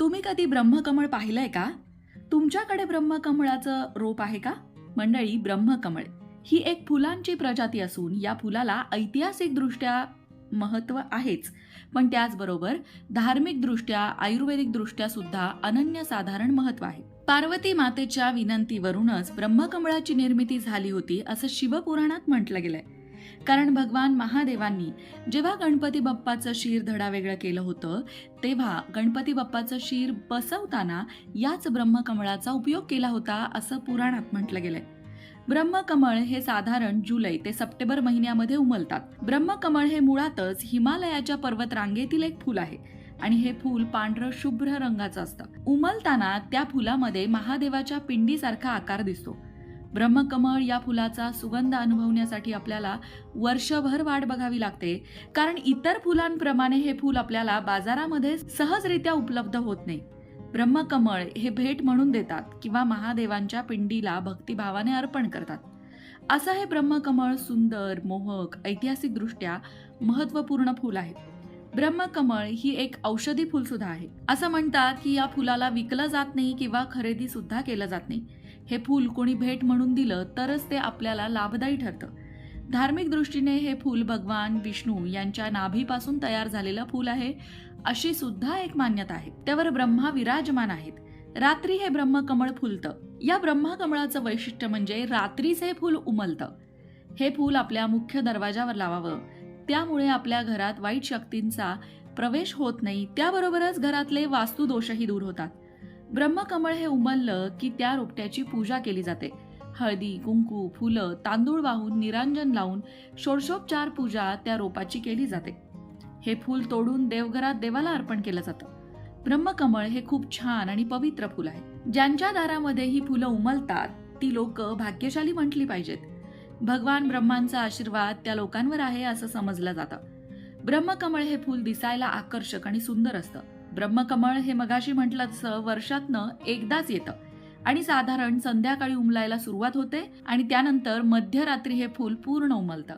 तुम्ही कधी ब्रह्मकमळ पाहिलंय का? तुमच्याकडे ब्रह्मकमळाचं रोप आहे का? मंडळी ब्रह्मकमळ ही एक फुलांची प्रजाती असून या फुलाला ऐतिहासिकदृष्ट्या महत्त्व आहेच. पण त्याचबरोबर धार्मिकदृष्ट्या आयुर्वेदिकदृष्ट्या सुद्धा अनन्यसाधारण महत्त्व आहे. पार्वती मातेच्या विनंतीवरूनच ब्रह्मकमळाची निर्मिती झाली होती असं शिवपुराणात म्हटलं गेलंय. कारण भगवान महादेवांनी जेव्हा गणपती बाप्पाचं शीर धडा वेगळं केलं होतं तेव्हा गणपती बाप्पाचं शीर बसवताना याच ब्रह्मकमळाचा उपयोग केला होता असं पुराणात म्हटलं गेलंय. ब्रह्मकमळ हे साधारण जुलै ते सप्टेंबर महिन्यामध्ये उमलतात. ब्रह्मकमळ हे मुळातच हिमालयाच्या पर्वतरांगेतील एक फूल आहे आणि हे फूल पांढरं शुभ्र रंगाचं असतं. उमलताना त्या फुलामध्ये महादेवाच्या पिंडीसारखा आकार दिसतो. ब्रह्मकमळ या फुलाचा सुगंध अनुभवण्यासाठी आपल्याला वर्षभर वाट बघावी लागते. कारण इतर फुलांप्रमाणे हे फूल आपल्याला बाजारामध्ये सहजरित्या उपलब्ध होत नाही. ब्रह्मकमळ हे भेट म्हणून देतात किंवा महादेवांच्या पिंडीला भक्तिभावाने अर्पण करतात. असं हे ब्रह्मकमळ सुंदर मोहक ऐतिहासिकदृष्ट्या महत्त्वपूर्ण फूल आहे ब्रह्मकमळ ही एक औषधी फूल सुद्धा आहे. असं म्हणतात की या फुलाला विकलं जात नाही किंवा खरेदी सुद्धा केलं जात नाही. हे फूल कोणी भेट म्हणून दिलं तरच ते आपल्याला लाभदायी ठरतं. धार्मिक दृष्टीने हे फूल भगवान विष्णू यांच्या नाभीपासून तयार झालेलं फूल आहे अशी सुद्धा एक मान्यता आहे. त्यावर ब्रह्मा विराजमान आहेत. रात्री हे ब्रह्मकमळ फुलतं. या ब्रह्मकमळाचं वैशिष्ट्य म्हणजे रात्रीच हे फूल उमलतं. हे फूल आपल्या मुख्य दरवाजावर लावावं. त्यामुळे आपल्या घरात वाईट शक्तींचा प्रवेश होत नाही. त्याबरोबरच घरातले वास्तुदोषही दूर होतात. ब्रह्मकमळ हे उमललं की त्या रोपट्याची पूजा केली जाते. हळदी कुंकू फुलं तांदूळ वाहून निरांजन लावून षोडशोपचार पूजा त्या रोपाची केली जाते. हे फूल तोडून देवघरात देवाला अर्पण केलं जातं. ब्रह्मकमळ हे खूप छान आणि पवित्र फूल आहे. ज्यांच्या दारामध्ये ही फुलं उमलतात ती लोक भाग्यशाली म्हटली पाहिजेत. भगवान ब्रह्मांचा आशीर्वाद त्या लोकांवर आहे असं समजलं जातं. ब्रह्मकमळ हे फूल दिसायला आकर्षक आणि सुंदर असतं. ब्रह्मकमळ हे मगाशी म्हटलं तसं वर्षातनं एकदाच येतं. आणि साधारण संध्याकाळी उमलायला सुरुवात होते आणि त्यानंतर मध्यरात्री हे फूल पूर्ण उमलतं.